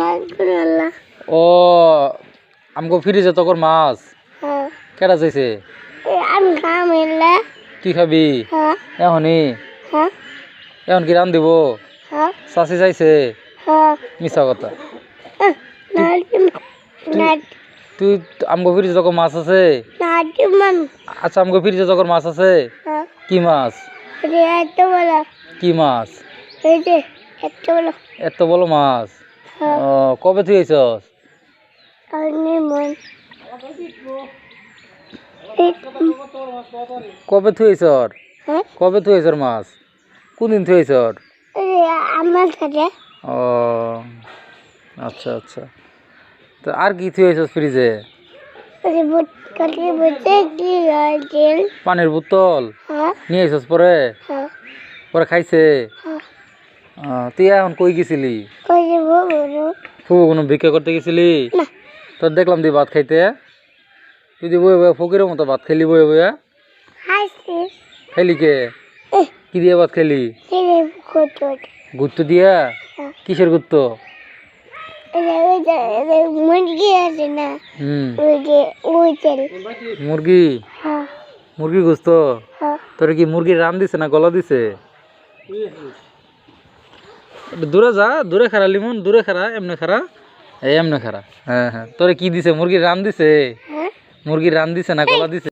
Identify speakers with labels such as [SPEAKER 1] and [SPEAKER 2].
[SPEAKER 1] মাছ
[SPEAKER 2] ও আমগো ফ্রিজে তখন মাছ।
[SPEAKER 1] হ্যাঁ।
[SPEAKER 2] কেটা চাইছে? তুই খাবি?
[SPEAKER 1] হ্যাঁ।
[SPEAKER 2] এখনই?
[SPEAKER 1] হ্যাঁ।
[SPEAKER 2] এখন কি রান দিব চাষি চাইছে? মিশা কথা। তুই আমগো যখন মাছ আছে? আচ্ছা আমগো যখন মাছ আছে? কি মাছ? কি মাছ?
[SPEAKER 1] এত বলো
[SPEAKER 2] বড় মাছ। ও কবে তুই আইছস কবে তুই আইছর
[SPEAKER 1] হ্যাঁ।
[SPEAKER 2] কবে তুই আইছর মাছ? কোনদিন তুই আইছর
[SPEAKER 1] আমার সাথে
[SPEAKER 2] ও আচ্ছা আচ্ছা। তো আর কি তুই আইছস ফ্রিজে পানির বোতল?
[SPEAKER 1] হ্যাঁ।
[SPEAKER 2] নিয়ে আইছস পরে?
[SPEAKER 1] হ্যাঁ।
[SPEAKER 2] পরে খাইছে?
[SPEAKER 1] হ্যাঁ।
[SPEAKER 2] তুই এখন কই গেছিলি? ফুবু কোনো ভিক্ষা করতে গেছিলি? তোর দেখলাম তুই ভাত খাইতে। তুই বয়ে বয়ে ফকিরের মতো ভাত খেলি বয়ে বয়ে খাইলি কে? কি দিয়ে ভাত খেলি গুত্ত দিয়া?
[SPEAKER 1] হ্যাঁ।
[SPEAKER 2] কিসের গুত্ত?
[SPEAKER 1] মুরগি আছে না? তেল।
[SPEAKER 2] মুরগি?
[SPEAKER 1] হ্যাঁ।
[SPEAKER 2] মুরগি গুস্ত?
[SPEAKER 1] হ্যাঁ।
[SPEAKER 2] তোর কি মুরগির রান দিছে না গলা দিছে? দূরে যা দূরে খারা লিমন দূরে খারা এমনি খারা এই এমনি খারা হ্যাঁ হ্যাঁ। তোরে কি দিছে? মুরগির রান দিছে?
[SPEAKER 1] হ্যাঁ?
[SPEAKER 2] মুরগির রান দিছে না গলা দিছে?